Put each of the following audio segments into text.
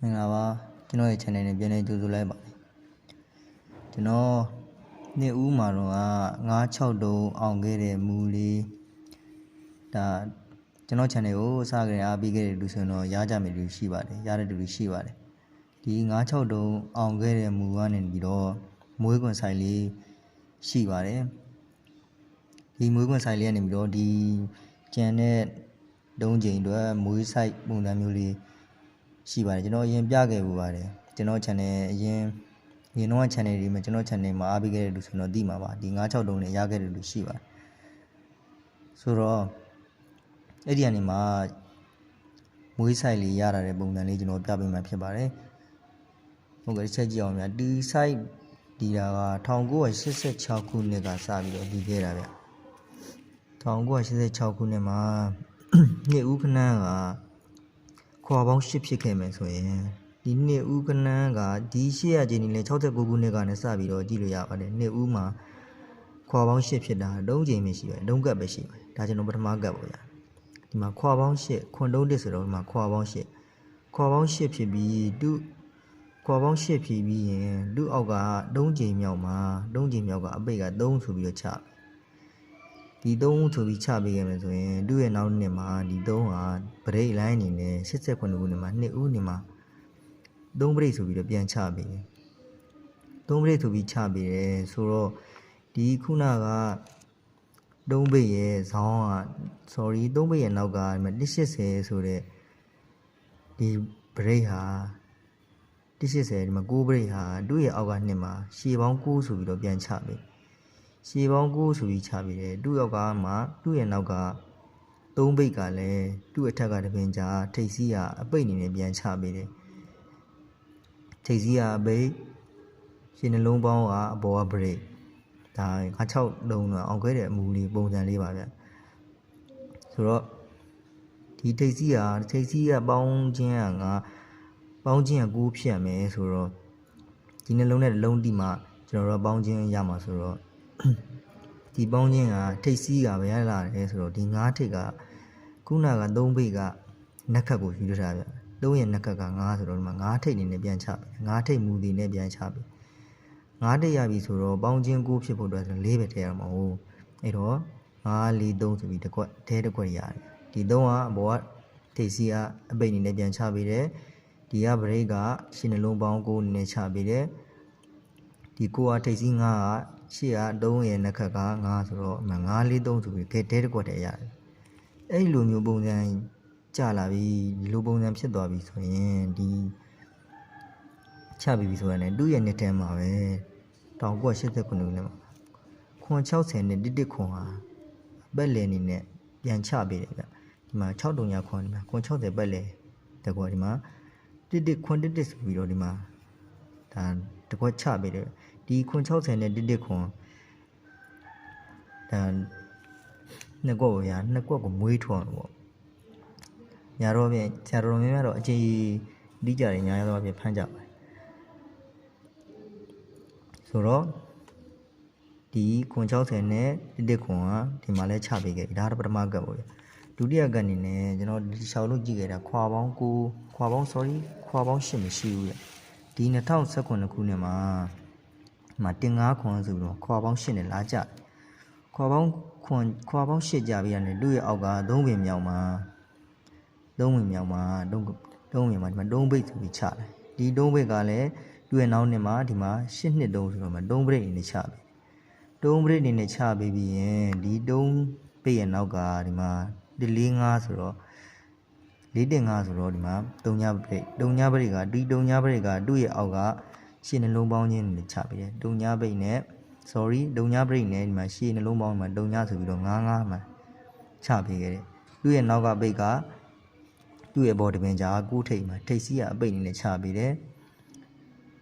မင်္ဂလာပါကျွန်တော်ရဲ့ channel နဲ့ပြန်လည်ကြိုဆိုလိုက်ပါတယ်ကျွန်တော်နေ့ဦးမှာတော့96တုံးအောင်ခဲ့တဲ့မူလေးဒါကျွန်တော် channel ကိုစကြရင်အားပေးခဲ့တဲ့လူဆိုရင်တော့ရကြမယ်လူရှိပါတယ်ရတဲ့လူရှိပါတယ်ဒီ96တုံးအောင်ခဲ့တဲ့မူကနေပြီးတော့မွေးကွန်ဆိုင်လေးရှိပါတယ်ဒီမွေးကွန်ဆိုင်လေးကနေပြီးတော့ဒီကျန်တဲ့တုံးချိန်အတွက်မွေးဆိုင်ပုံစံမျိုးလေး ရှိပါတယ်ကျွန်တော်အရင်ပြခဲ့ပူပါတယ်ကျွန်တော် channel အရင်အရင်တော့ channel တွေမှာကျွန်တော် channel မှာအားပေးခဲ့တဲ့လူဆိုတော့သိမှာပါဒီ96တုံးနဲ့ရခဲ့တဲ့လူရှိပါတယ်ဆိုတော့အဲ့ဒီအနေမှာမွေးဆိုင်လေးရတာတဲ့ပုံစံလေးကျွန်တော်ပြပေးမှာဖြစ်ပါတယ်ဟုတ်ကဲ့ချက်ကြည့်အောင်ဗျာဒီ site ဒီတာက1986ခုနှစ်ကစပြီးတော့ဒီခဲ့တာဗျ1986ခုနှစ်မှာနှစ်ဦးခနန်းက ခွာပေါင်း၈ဖြစ်ခဲ့မယ်ဆိုရင်ဒီနှစ်ဦးကနန်းကဒီ800ကျင်းနေလဲ69ခုနှစ်ကနေစပြီးတော့ကြည့်လို့ရပါတယ်နှစ်ဦးမှာခွာပေါင်း၈ဖြစ်တာတုံးချိန်ပဲရှိပါတယ်တုံးကပ်ပဲရှိပါတယ်ဒါကျွန်တော်ပထမကပ်ပေါ့ဗျာဒီမှာခွာပေါင်း၈ခွန်တုံးတစ်ဆိုတော့ဒီမှာခွာပေါင်း၈ခွာပေါင်း၈ဖြစ်ပြီးသူခွာပေါင်း၈ဖြစ်ပြီးရင်သူ့အောက်ကတုံးချိန်မြောက်မှာတုံးချိန်မြောက်က အပိတ်က3ဆိုပြီးတော့ချတယ် ဒီ3ဆိုပြီးချပေးခဲ့မယ်ဆိုရင်သူ့ရဲ့နောက်နှစ်မှာဒီ3ဟာဗရိတ်လိုင်းအနေနဲ့89ခုနှစ်မှာ2ဦးနေမှာ3ဗရိတ်ဆိုပြီးတော့ပြန်ချပေးတယ်3ဗရိတ်ဆိုပြီးချပေးတယ်ဆိုတော့ဒီခုနက3ဗရိတ်ရဲ့ဇောင်းက sorry 3ဗရိတ်ရဲ့နောက်ကဒီမှာ180ဆိုတဲ့ဒီဗရိတ်ဟာ180ဒီမှာ9ဗရိတ်ဟာသူ့ရဲ့အောက်ကနှစ်မှာရှည်ပေါင်း9ဆိုပြီးတော့ပြန်ချပေး ရှည်ပေါင်း9ဆိုပြီးချပြီးတယ်သူ့ယောက်ကမှသူ့ရဲ့နောက်ကသုံးဘိတ်ကလည်းသူ့အထက်ကတပင်ကြာထိတ်စီးကအပိတ်အနေနဲ့ပြန်ချပေးတယ်ထိတ်စီးကအပိတ်ရှင်နှလုံးပေါင်းကအပေါ်ကဘရိတ်ဒါ96လုံးတော့အောင်ခဲ့တဲ့အမူလေးပုံစံလေးပါဗျဆိုတော့ဒီထိတ်စီးကထိတ်စီးကပေါင်းခြင်းကငါပေါင်းခြင်းက9ဖြစ်ရမယ်ဆိုတော့ဒီနှလုံးနဲ့တစ်လုံးတိမှကျွန်တော်တို့ပေါင်းခြင်းရမှာဆိုတော့ ဒီပေါင်းခြင်းကထိတ်စီးကပဲရလာတယ်ဆိုတော့ဒီငါးထိတ်ကခုနက၃ဘိတ်ကနက်ခတ်ကိုယူထားတာဗျသုံးရဲ့နက်ခတ်ကငါးဆိုတော့ဒီမှာငါးထိတ်နေနဲ့ပြန်ချပြီငါးထိတ်မူဒီနဲ့ပြန်ချပြီငါးထိတ်ရပြီဆိုတော့ပေါင်းခြင်းကိုဖြစ်ဖို့အတွက်ဆို၄ပဲထည့်ရမှာဟုတ်အဲ့တော့ငါး၄၃ဆိုပြီးတစ်ခွက်ထဲတစ်ခွက်ရတယ်ဒီ၃ကအဘောကထိတ်စီးကအပိတ်နေနဲ့ပြန်ချပေးတယ်ဒီကဘရိတ်ကရှင်းနှလုံးပေါင်းကိုနေနဲ့ချပေးတယ်ဒီကိုအားထိတ်စီး9က ရှေ့က3ရဲ့နှက်ခက်က9ဆိုတော့9 4 3ဆိုပြီးကဲတဲတစ်ကွက်တည်းရတယ်အဲ့လိုမျိုးပုံစံကြလာပြီဒီလိုပုံစံဖြစ်သွားပြီဆိုရင်ဒီချပြီးပြီဆိုရင်လည်းသူ့ရဲ့နှစ်ထဲမှာပဲ1989ခုနှစ်မှာခွန်60နဲ့တစ်တစ်ခွန်ဟာပက်လည်အနေနဲ့ပြန်ချပေးတယ်ဗျဒီမှာ6တုံညာခွန်ဒီမှာခွန်60ပက်လည်တကွာဒီမှာတစ်တစ်ခွန်တစ်တစ်ဆိုပြီးတော့ဒီမှာဒါတကွက်ချပေးတယ် ဒီခွန်60နဲ့တစ်တစ်ခွန်ဒါနှစ်ကွက်ကိုရနှစ်ကွက်ကိုမွေးထွန်းလို့ပေါ့ညာတော့ပြင်ဆရာတော်များများတော့အချိန်ဒီကြတယ်ညာရတော့ပြင်ဖမ်းကြပါတယ်ဆိုတော့ဒီခွန်60နဲ့တစ်တစ်ခွန်ကဒီမှာလဲချပေးခဲ့ပြီဒါကတော့ပထမကပ်ပေါ့ဗျဒုတိယကပ်အနေနဲ့ကျွန်တော်ဒီရှောက်လို့ကြည့်ခဲ့တာခွာပေါင်း9ခွာပေါင်း sorry ခွာပေါင်း8မရှိဘူးဗျဒီ2019ခုနှစ်မှာဒီ မှာတင်9ခွန်ဆိုပြီးတော့ခွာပေါင်း8နဲ့လာကြတယ်ခွာပေါင်းခွန်ခွာပေါင်း8ကြပြီးရတယ်လူရဲ့အောက်က3ပင်မြောက်မှာ3ပင်မြောက်မှာ3 3ပင်မှာဒီမှာ3ဘိတ်ဆိုပြီးချတယ်ဒီ3ဘိတ်ကလည်းလူရဲ့နောက်နှစ်မှာဒီမှာ8နှစ်တုံးဆိုတော့မှာ3ဘိတ်အနေနဲ့ချပြီ3ဘိတ်အနေနဲ့ချပြီးပြီးရင်ဒီ3ဘိတ်ရဲ့နောက်ကဒီမှာဒီ4 5ဆိုတော့၄တင်5ဆိုတော့ဒီမှာတုံညာပရိတ်တုံညာပရိတ်ကဒီတုံညာပရိတ်ကသူ့ရဲ့အောက်က ရှင်းနှလုံးပေါင်းခြင်းနဲ့ချပေးတယ်တုံညာပရိတ်နဲ့ sorry တုံညာပရိတ်နဲ့ဒီမှာရှင်းနှလုံးပေါင်းမှာတုံညာဆိုပြီးတော့9 9မှာချပေးခဲ့တယ်သူ့ရဲ့နောက်ကပိတ်ကသူ့ရဲ့ဘော်တပင်ကြာကိုထိတ်မှာထိတ်စီးကအပိတ်အနေနဲ့ချပေးတယ်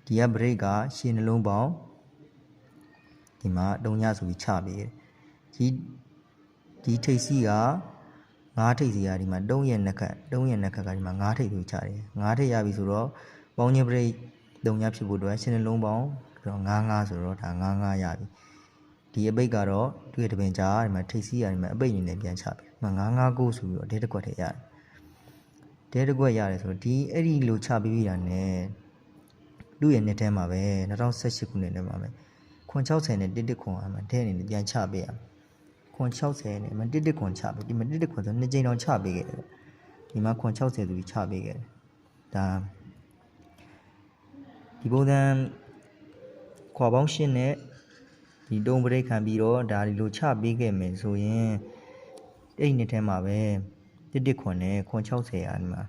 ဒီကပရိတ်ကရှင်းနှလုံးပေါင်းဒီမှာတုံညာဆိုပြီးချပေးတယ်ဒီဒီထိတ်စီးကငါးထိပ်စီကဒီမှာ၃ရက်နှစ်ခတ်၃ရက်နှစ်ခတ်ကဒီမှာငါးထိပ်လို့ချတယ်ငါးထိပ်ရပြီဆိုတော့ပေါင်းချင်း ပရိတ်၃ညဖြစ်ဖို့အတွက်ရှင်းနှလုံးပေါင်းတော့ငါးငါးဆိုတော့ဒါငါးငါးရပြီဒီအပိတ်ကတော့သူ့ရဲ့တပင်ကြားဒီမှာထိပ်စီကဒီမှာအပိတ်အနေနဲ့ပြန်ချပြီဒီမှာငါးငါးကိုဆိုပြီးတော့အတဲတစ်ခွက်ထဲရတယ်ဒတဲတစ်ကွက်ရတယ်ဆိုတော့ဒီအဲ့ဒီလိုချပေးပြီးတာ ਨੇ သူ့ရဲ့နှစ်ထဲမှာပဲ2018ခုနှစ်ထဲမှာပဲခွန်60နဲ့တစ်တစ်ခွန်အမှတဲအနေနဲ့ပြန်ချပေးရမယ်ခွန်60နဲ့အမှတစ်တစ်ခွန်ချပေးဒီမှာတစ်တစ်ခွန်ဆိုနှစ်ကြိမ်တော့ချပေးခဲ့တယ်ဒီမှာခွန်60ဆိုပြီးချပေးခဲ့တယ်ဒါ ဒီပုံစံခွာပေါင်းရှင်းနဲ့ဒီတုံးပရိတ်ခံပြီးတော့ဒါဒီလိုချပေးခဲ့မယ်ဆိုရင်အဲ့ဒီနှစ်ထဲမှာပဲတစ်တစ်ခွန်နဲ့ခွန်60ရာဒီမှာ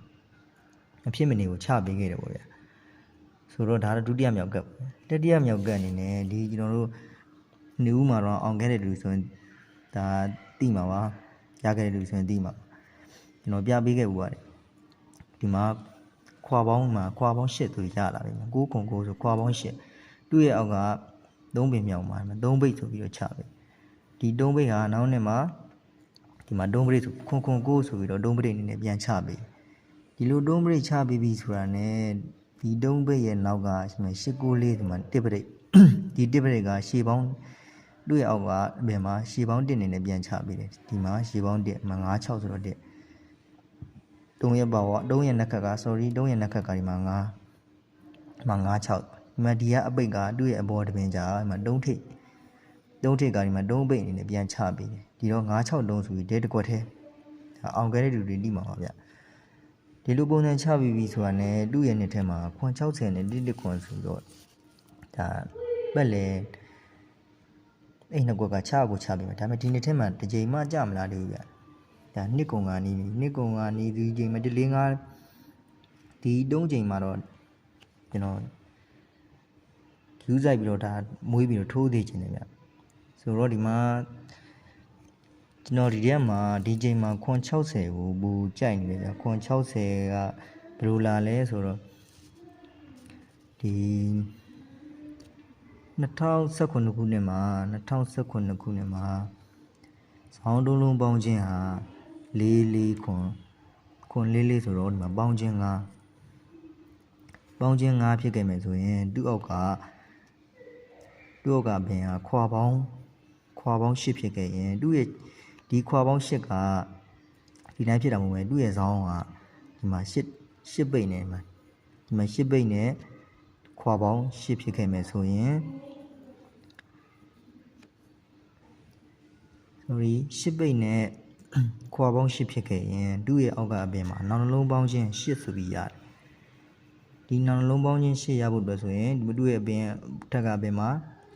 အဖြစ်မနေကိုချပေးခဲ့တယ်ပေါ့ဗျာဆိုတော့ဒါတော့ဒုတိယမြောက်ကပ်တတိယမြောက်ကပ်အနေနဲ့ဒီကျွန်တော်တို့နေဦးမှာတော့အောင်ခဲ့တဲ့လူဆိုရင်ဒါတိမှာပါရခဲ့တဲ့လူဆိုရင်တိမှာပါကျွန်တော်ပြပေးခဲ့ဦးပါတယ်ဒီမှာ ခွာပေါင်းမှာခွာပေါင်း၈သူရလာပြီ9ခု9ဆိုခွာပေါင်း၈သူ့ရဲ့အောက်က3ပင်မြောက်မှာ3ဘိတ်ဆိုပြီးတော့ချပြီဒီ3ဘိတ်ဟာနောက်နေ့မှာဒီမှာ3ဘိတ်ဆိုခွန်ခွန်9ဆိုပြီးတော့3ဘိတ်အနေနဲ့ပြန်ချပြီဒီလိုတုံးပရိတ်ချပြီးပြီဆိုတာ ਨੇ ဒီတုံးပရိတ်ရဲ့နောက်ကရှကိုလေးဒီမှာတစ်ပရိတ်ဒီတစ်ပရိတ်ကရှေပေါင်းသူ့ရဲ့အောက်ကဘယ်မှာရှေပေါင်း1နေနဲ့ပြန်ချပြီးတယ်ဒီမှာရှေပေါင်း1မှာ9 6ဆိုတော့1 တုံးရဲ့ပါဝတုံးရဲ့နက်ခက်က sorry တုံးရဲ့နက်ခက်ကဒီမှာ9မှာ9 6ဒီမှာဒီကအပိတ်ကသူ့ရဲ့အပေါ်တပင်ကြာဒီမှာတုံးထိပ်တုံးထိပ်ကဒီမှာတုံးပိတ်အနေနဲ့ပြန်ချပြီးတယ်ဒီတော့9 6တုံးဆိုပြီးဒဲတစ်ကွက်ထဲဒါအောင်ခဲ့တဲ့လူတွေတိမှာပါဗျဒီလိုပုံစံချပြီးပြီဆိုတာ ਨੇ သူ့ရဲ့နှစ်ထဲမှာခွန်60နဲ့တိတိခွန်ဆိုတော့ဒါပက်လေအဲ့နှစ်ကွက်ကချကိုချပြီးမှာဒါပေမဲ့ဒီနှစ်ထဲမှာတစ်ချိန်မှကြမလားတူဗျ ဒါနှစ်ကုံကနေပြီနှစ်ကုံကနေဒီချိန်မှာဒီလေးငါဒီတုံးချိန်မှာတော့ကျွန်တော်ယူဆိုင်ပြီးတော့ဒါမွေးပြီးတော့ထိုးသေးခြင်းတယ်ဗျဆိုတော့ဒီမှာကျွန်တော်ဒီရက်မှာဒီချိန်မှာခွန်60ကိုဘူကြိုက်နေတယ်ဗျခွန်60ကဘယ်လိုလာလဲဆိုတော့ဒီ2019ခုနှစ်မှာ2019ခုနှစ်မှာဆောင်းတုံးလုံးပေါင်းခြင်းဟာ လေးလေးခွန်ခွန်လေးလေးဆိုတော့ဒီမှာပေါင်းခြင်း5ပေါင်းခြင်း5ဖြစ်ခဲ့မယ်ဆိုရင်သူ့အောက်ကသူ့အောက်ကဘင်ဟာခွာပေါင်းခွာပေါင်း10ဖြစ်ခဲ့ရင်သူ့ရဲ့ဒီခွာပေါင်း10ကဒီတိုင်းဖြစ်တာမဟုတ်ပဲသူ့ရဲ့ဇောင်းကဒီမှာ10 10ပိတ်နေမှာဒီမှာ10ပိတ်နဲ့ခွာပေါင်း10ဖြစ်ခဲ့မယ်ဆိုရင် sorry 10ပိတ်နဲ့ ခွာပေါင်း10ဖြစ်ခဲ့ရင်သူ့ရဲ့အောက်ကအပြင်မှာနောက်နှလုံးပေါင်းခြင်း10ဆိုပြီးရတယ်ဒီနောက်နှလုံးပေါင်းခြင်း10ရဖို့အတွက်ဆိုရင်ဒီသူ့ရဲ့အပြင်ထက်ကအပြင်မှာ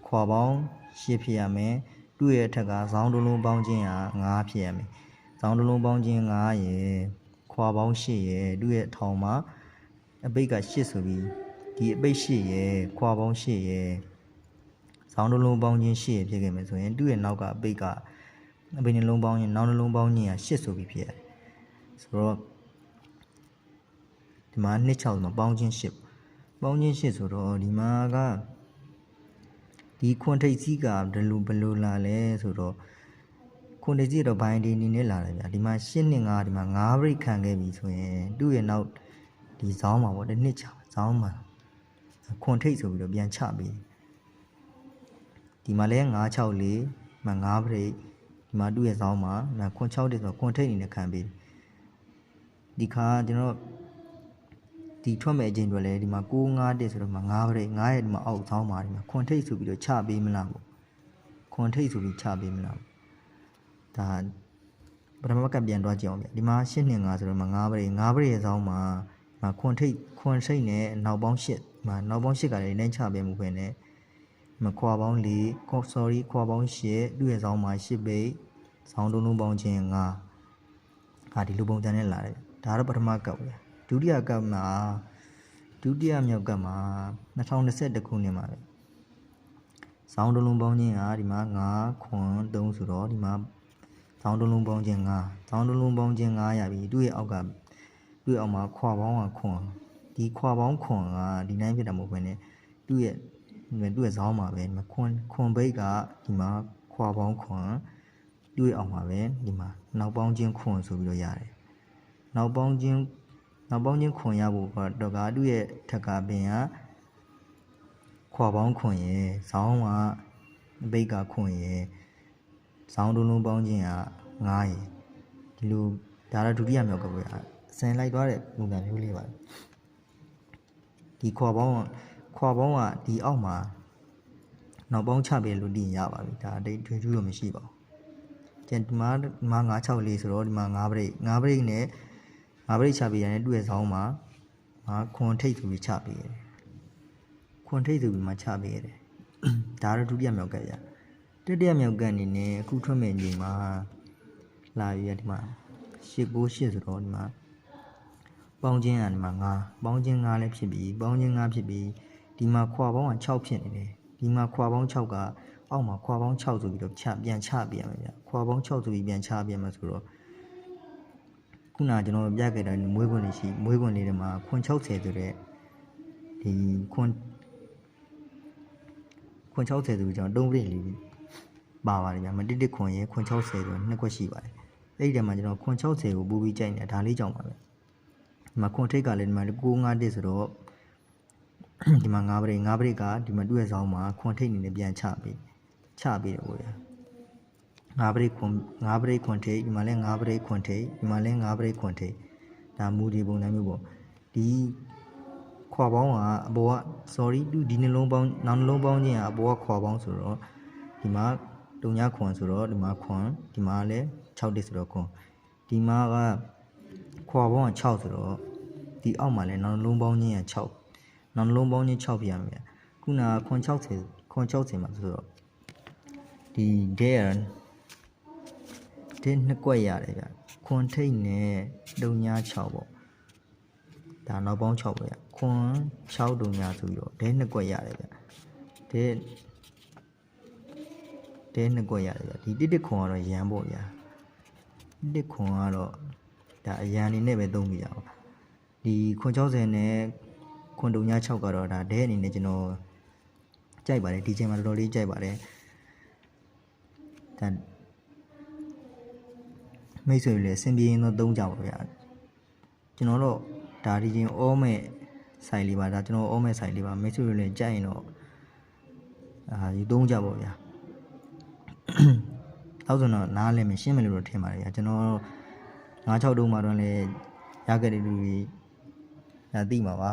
ခွာပေါင်း10ဖြစ်ရမယ်သူ့ရဲ့အထက်ကဇောင်းတစ်လုံးပေါင်းခြင်းဟာ9ဖြစ်ရမယ်ဇောင်းတစ်လုံးပေါင်းခြင်း9ရယ်ခွာပေါင်း10ရယ်သူ့ရဲ့အထောင်မှာအပိတ်က10ဆိုပြီးဒီအပိတ်10ရယ်ခွာပေါင်း10ရယ်ဇောင်းတစ်လုံးပေါင်းခြင်း10ရယ်ဖြစ်ခဲ့မယ်ဆိုရင်သူ့ရဲ့နောက်ကအပိတ်က အပိတ်နှလုံးပေါင်းခြင်းနောက်နှလုံးပေါင်းခြင်းဟာ10ဆိုပြီးဖြစ်ရတယ်ဆိုတော့ဒီမှာ26မှာပေါင်းခြင်း10ပေါင်းခြင်း10ဆိုတော့ဒီမှာကဒီခွန်ထိတ်စည်းကဘယ်လိုဘယ်လိုလာလဲဆိုတော့ခွန်ထိတ်စည်းတော့ဘိုင်းဒီနေနဲ့လာတယ်ဗျာဒီမှာ10နှစ်5ဒီမှာ9 break ခံခဲ့ပြီဆိုရင်သူ့ရဲ့နောက်ဒီဇောင်းမှာပေါ့တစ်နှစ်ချဇောင်းမှာခွန်ထိတ်ဆိုပြီးတော့ပြန်ချပေးတယ်ဒီမှာလဲ964မှာ9 break ဒီမှာသူ့ရဲ့ဇောင်းမှာမှာခွန်6တက်ဆိုခွန်ထိတ်အနေနဲ့ခံပေးတယ်ဒီခါကျွန်တော်ဒီထွက်မဲ့အချိန်တွေလည်းဒီမှာ6 5တက်ဆိုတော့မှာ9 break 9ရဲ့ဒီမှာအောက်ဇောင်းမှာဒီမှာခွန်ထိတ်ဆိုပြီးတော့ချပေးမလားပေါ့ခွန်ထိတ်ဆိုပြီးချပေးမလားပေါ့ဒါပထမကပြန်တွားကြည့်အောင်ဗျဒီမှာ8နှစ်5ဆိုတော့မှာ9 break 9 break ရဲ့ဇောင်းမှာမှာခွန်ထိတ်ခွန်ထိတ်နဲ့နောက်ပေါင်း8မှာနောက်ပေါင်း8ကလည်းနိုင်ချပေးမှုပဲနဲ့ မခွာပေါင်း4ခေါ် sorry ခွာပေါင်း8သူ့ရဲ့ဇောင်းမှာ8ပိတ်ဇောင်းလုံးလုံးပေါင်းခြင်း5ဟာဒီလိုပုံစံနဲ့လာတယ်ဒါတော့ပထမကပ်ပဲဒုတိယကပ်မှာဒုတိယမြောက်ကပ်မှာ2021ခုနှစ်မှာပဲဇောင်းတစ်လုံးပေါင်းခြင်းကဒီမှာ9ခွန်3ဆိုတော့ဒီမှာဇောင်းတစ်လုံးပေါင်းခြင်း9ဇောင်းတစ်လုံးပေါင်းခြင်း9ရပြီသူ့ရဲ့အောက်ကသူ့ရဲ့အောက်မှာခွာပေါင်းကခွန်ဒီခွာပေါင်းခွန်ကဒီနိုင်ဖြစ်တာမဟုတ်ဘဲねသူ့ရဲ့ သူ့ရဲ့ဇောင်းမှာပဲဒီမှာခွန်ခွန်ဘိတ်ကဒီမှာခွာပေါင်းခွန်သူ့ရဲ့အောက်မှာပဲဒီမှာနောက်ပေါင်းခြင်းခွန်ဆိုပြီးတော့ရတယ်နောက်ပေါင်းခြင်းနောက်ပေါင်းခြင်းခွန်ရဖို့တော့ကသူ့ရဲ့ထက်ကပင်ကခွာပေါင်းခွန်ရယ်ဇောင်းကဘိတ်ကခွန်ရယ်ဇောင်းလုံးလုံးပေါင်းခြင်းက9ရယ်ဒီလိုဒါတော့ဒုတိယမြောက်ကပဲစဇန်လိုက်သွားတဲ့ပုံစံမျိုးလေးပါဒီခွာပေါင်းက ခွာပေါင်းကဒီအောက်မှာနောက်ပေါင်းချပေးလို့တည်ရပါပြီဒါအတိတ်ထွေထူးတော့မရှိပါဘူးကျန်ဒီမှာဒီမှာ96လေးဆိုတော့ဒီမှာ9ဘရိတ်9ဘရိတ်နဲ့9ဘရိတ်ချပေးရတယ်တွေ့ရဆောင်မှာမှာခွန်ထိတ်သူပြီးချပေးရတယ်ခွန်ထိတ်သူပြီးမှချပေးရတယ်ဒါတော့ဒုတိယမြောက်ကရတတိယမြောက်ကအနေနဲ့အခုထွက်မဲ့ညီမှာလာရဒီမှာ898ဆိုတော့ဒီမှာပေါင်းချင်းကဒီမှာ9ပေါင်းချင်း9လည်းဖြစ်ပြီးပေါင်းချင်း9ဖြစ်ပြီး ဒီမှာခွာပေါင်းက6ဖြစ်နေတယ်ဒီမှာခွာပေါင်း6ကအောက်မှာခွာပေါင်း6ဆိုပြီးတော့ချပြန်ချပြရမယ်ဗျခွာပေါင်း6ဆိုပြီးပြန်ချပြမယ်ဆိုတော့ခုနကကျွန်တော်ပြခဲ့တဲ့မွေးခွန်းလေးရှိမွေးခွန်းလေးတွေမှာခွန်60ဆိုတဲ့ဒီခွန်ခွန်60ဆိုပြီးကျွန်တော်တုံးပြည့်လေးပါပါတယ်ဗျမတိတစ်ခွန်ရေခွန်60ဆိုတော့နှစ်ခွက်ရှိပါတယ်အဲ့ဒီတည်းမှာကျွန်တော်ခွန်60ကိုပူပြီးကြိုက်နေတာဒါလေးကြောင့်ပါပဲဒီမှာခွန်ထိတ်ကလည်းဒီမှာ651တစ်ဆိုတော့ ဒီမှာ9ပရိတ်9ပရိတ်ကဒီမှာတွေ့ရဆောင်မှာခွန်ထိတ်နေနဲ့ပြန်ချပြီးချပြီးတယ်ပေါ့ဗျာ9ပရိတ်ခွန်9ပရိတ်ခွန်ထိတ်ဒီမှာလည်း9ပရိတ်ခွန်ထိတ်ဒီမှာလည်း9ပရိတ်ခွန်ထိတ်ဒါမူဒီပုံစံမျိုးပေါ့ဒီခွာပေါင်းကအပေါ်က sorry ဒီဒီနှလုံးပေါင်းနောက်နှလုံးပေါင်းချင်းကအပေါ်ကခွာပေါင်းဆိုတော့ဒီမှာတုံညာခွန်ဆိုတော့ဒီမှာခွန်ဒီမှာလည်း6တစ်ဆိုတော့ခွန်ဒီမှာကခွာပေါင်းက6ဆိုတော့ဒီအောက်မှာလည်းနောက်နှလုံးပေါင်းချင်းက6 နောက်နှလုံးပေါင်းချင်း6ပြရမယ်ခုနကခွန်60ခွန်60မှာဆိုတော့ဒီ there ဒီနှစ်ကွက်ရတယ်ဗျခွန်ထိတ်နဲ့တုံညာ6ပေါ့ဒါနောက်ပေါင်း6ပဲဗျခွန်6တုံညာဆိုပြီးတော့ဒဲနှစ်ကွက်ရတယ်ဗျဒဲဒဲနှစ်ကွက်ရတယ်ဗျဒီတစ်တစ်ခွန်ကတော့ရမ်းပေါ့ဗျာတစ်တစ်ခွန်ကတော့ဒါအရန်အနေနဲ့ပဲသုံးပြရအောင်ဒီခွန်60နဲ့ ခွန်တုံညာ6ကတော့ဒါဒဲအနေနဲ့ကျွန်တော်ကြိုက်ပါတယ်ဒီချိန်မှာတော်တော်လေးကြိုက်ပါတယ်ဒါမိတ်ဆွေတွေလည်းအဆင်ပြေရင်တော့သုံးကြပါဗျာကျွန်တော်တော့ဒါဒီချင်းအောမဲ့ဆိုင်လေးပါဒါကျွန်တော်အောမဲ့ဆိုင်လေးပါမိတ်ဆွေတွေလည်းကြိုက်ရင်တော့အာဒီသုံးကြပါဗျာနောက်ဆိုတော့နားလည်းမရှင်းမလို့တော့ထင်ပါတယ်ဗျာကျွန်တော်ငါး6တုံးမှာတော့လည်းရခဲ့တဲ့လူတွေဒါသိမှာပါ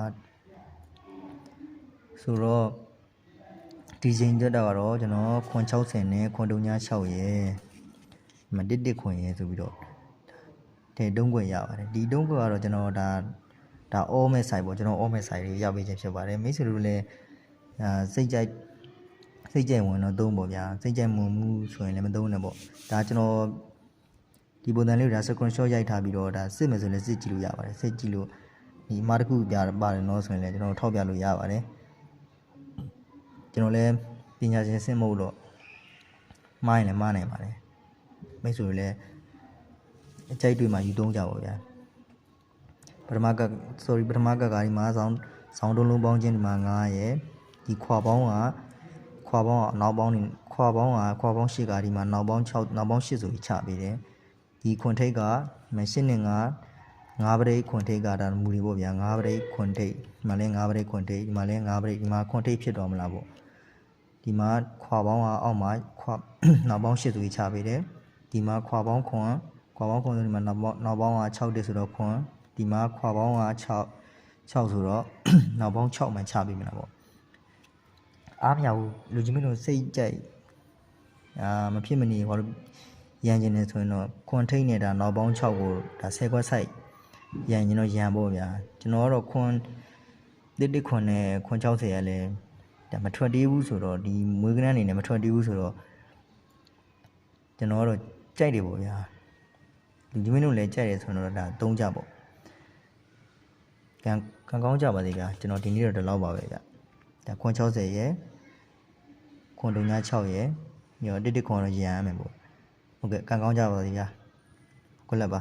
ဆိုတော့ဒီချိန်ကြတော့ကျွန်တော်ခွန်60နဲ့ခွန်တုံညာ6ရယ်မတစ်တစ်ခွန်ရယ်ဆိုပြီးတော့တဲ့တုံးခွင့်ရပါတယ်ဒီတုံးခွင့်ကတော့ကျွန်တော်ဒါဒါအောမဲဆိုင်ပေါ့ကျွန်တော်အောမဲဆိုင်လေးရောက်ပေးခြင်းဖြစ်ပါတယ်မိတ်ဆွေတို့လည်းအာစိတ်ကြိုက်စိတ်ကြိုက်ဝင်တော့သုံးပေါ့ဗျာစိတ်ကြိုက်မှုမှုဆိုရင်လည်းမသုံးနဲ့ပေါ့ဒါကျွန်တော်ဒီပုံစံလေးကိုဒါ screenshot ရိုက်ထားပြီးတော့ဒါစစ်မယ်ဆိုရင်လည်းစစ်ကြည့်လို့ရပါတယ်စစ်ကြည့်လို့ဒီအမှားတစ်ခုပြပါတယ်နော်ဆိုရင်လည်းကျွန်တော်ထောက်ပြလို့ရပါတယ် ကျွန်တော်လည်းပညာရှင်စစ်မဟုတ်တော့မှားရင်လည်းမှားနိုင်ပါတယ်မိတ်ဆွေတွေလည်းအကြိုက်တွေမှာယူသုံးကြပါဗျာပထမက sorry ပထမကကဒီမှာဆောင်းဆောင်းတုံးလုံးပေါင်းချင်းဒီမှာ9ရယ်ဒီခွာပေါင်းကခွာပေါင်းကနောက်ပေါင်းနေခွာပေါင်းကခွာပေါင်း8ကဒီမှာနောက်ပေါင်း6နောက်ပေါင်း8ဆိုပြီးချပေးတယ်ဒီခွန်ထိတ်ကမရှင်းနဲ့ငါငါးပရိတ်ခွန်ထိတ်ကဒါမူတွေပေါ့ဗျာငါးပရိတ်ခွန်ထိတ်ဒီမှာလဲငါးပရိတ်ခွန်ထိတ်ဒီမှာလဲငါးပရိတ်ဒီမှာခွန်ထိတ်ဖြစ်တော့မလားပေါ့ ဒီမှာခွာပေါင်းကအောက်မှာခွာနောက်ပေါင်း8ဆိုပြီးချပေးတယ်ဒီမှာခွာပေါင်းခွန်ခွာပေါင်းခွန်ဆိုဒီမှာနောက်ပေါင်းနောက်ပေါင်းက6တက်ဆိုတော့ခွန်ဒီမှာခွာပေါင်းက6 6ဆိုတော့နောက်ပေါင်း6မှချပေးမလားပေါ့အားမရဘူးလူကြီးမင်းတို့စိတ်ကြိုက်အာမဖြစ်မနေဘာလို့ရန်ကျင်နေဆိုရင်တော့ခွန်ထိတ်နေတာနောက်ပေါင်း6ကိုဒါ10ခွက်ဆိုင်ရန်ကျင်တော့ရန်ပေါ့ဗျာကျွန်တော်ကတော့ခွန်တစ်တစ်ခွန်နဲ့ခွန်60ရလဲ ဒါမထွက်သေးဘူးဆိုတော့ဒီမွေးကနန်းအနေနဲ့မထွက်သေးဘူးဆိုတော့ကျွန်တော်ကတော့ကြိုက်တယ်ပေါ့ဗျာလူကြီးမင်းတို့လည်းကြိုက်တယ်ဆိုတော့ဒါသုံးကြပေါ့ကံကံကောင်းကြပါသေးဗျာကျွန်တော်ဒီနေ့တော့ဒီလောက်ပါပဲဗျဒါခွန်60ရယ်ခွန်တုံညာ6ရယ်ညောတစ်တစ်ခွန်တော့ရန်ရမယ်ပေါ့ဟုတ်ကဲ့ကံကောင်းကြပါစေဗျာခွက်လက်ပါ